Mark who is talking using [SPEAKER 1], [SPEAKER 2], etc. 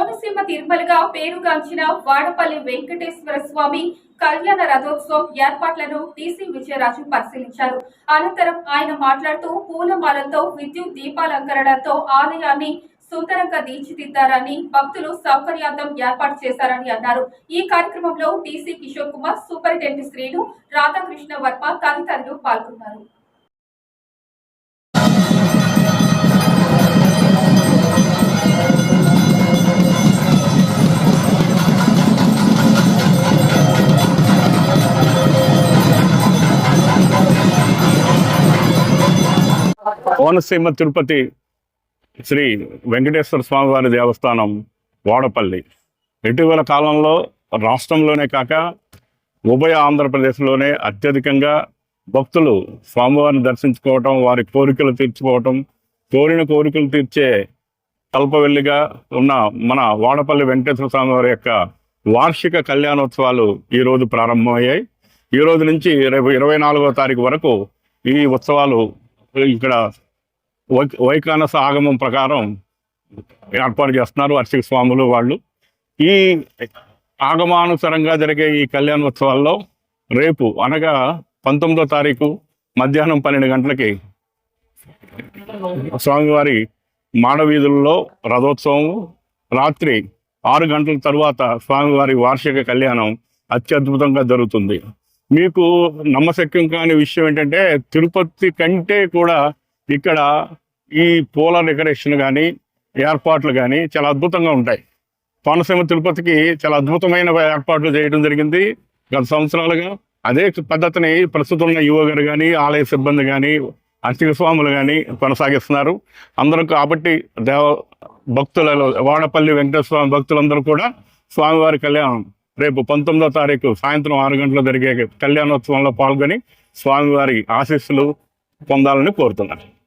[SPEAKER 1] కోనసీమ తిరుమలగా పేరుగాంచిన వాడపల్లి వెంకటేశ్వర స్వామి కళ్యాణ రథోత్సవం ఏర్పాట్లను టీసీ విజయరాజు పరిశీలించారు. అనంతరం ఆయన మాట్లాడుతూ పూలమాలలతో విద్యుత్ దీపాలంకరణతో ఆలయాన్ని సుందరంగా తీర్చిదిద్దారని భక్తులు సౌకర్యార్థం ఏర్పాటు చేశారని అన్నారు. ఈ కార్యక్రమంలో టీసీ కిషోర్ కుమార్ సూపరింటెండెంట్ శ్రీను రాధాకృష్ణ వర్మ తదితరులు పాల్గొన్నారు.
[SPEAKER 2] కోనసీమ తిరుపతి శ్రీ వెంకటేశ్వర స్వామివారి దేవస్థానం వాడపల్లి. ఇటీవల కాలంలో రాష్ట్రంలోనే కాక ఉభయ ఆంధ్రప్రదేశ్లోనే అత్యధికంగా భక్తులు స్వామివారిని దర్శించుకోవటం వారి కోరికలు తీర్చుకోవటం కోరిన కోరికలు తీర్చే కల్పవెల్లిగా ఉన్న మన వాడపల్లి వెంకటేశ్వర స్వామివారి యొక్క వార్షిక కళ్యాణోత్సవాలు ఈ రోజు ప్రారంభమయ్యాయి. ఈ రోజు నుంచి రేపు ఇరవై నాలుగో తారీఖు వరకు ఈ ఉత్సవాలు ఇక్కడ వైకానస ఆగమం ప్రకారం ఏర్పాటు చేస్తున్నారు అర్చక స్వాములు వాళ్ళు. ఈ ఆగమానుసారంగా జరిగే ఈ కళ్యాణోత్సవాల్లో రేపు అనగా పంతొమ్మిదో తారీఖు మధ్యాహ్నం పన్నెండు గంటలకి స్వామివారి మాడవీధుల్లో రథోత్సవం రాత్రి ఆరు గంటల తర్వాత స్వామివారి వార్షిక కళ్యాణం అత్యద్భుతంగా జరుగుతుంది. మీకు నమ్మశక్యం కాని విషయం ఏంటంటే తిరుపతి కంటే కూడా ఇక్కడ ఈ పూల డెకరేషన్ కానీ ఏర్పాట్లు కానీ చాలా అద్భుతంగా ఉంటాయి. కోనసీమ తిరుపతికి చాలా అద్భుతమైన ఏర్పాట్లు చేయడం జరిగింది. గత సంవత్సరాలుగా అదే పద్ధతిని ప్రస్తుతం ఉన్న యువ గారు కానీ ఆలయ సిబ్బంది కానీ అర్చక స్వాములు కానీ కొనసాగిస్తున్నారు. అందరూ కాబట్టి దేవ భక్తులలో వాడపల్లి వెంకటస్వామి భక్తులందరూ కూడా స్వామివారి కళ్యాణం రేపు పంతొమ్మిదో తారీఖు సాయంత్రం ఆరు గంటలు జరిగే కళ్యాణోత్సవంలో పాల్గొని స్వామివారి ఆశీస్సులు పొందాలని కోరుతున్నారు.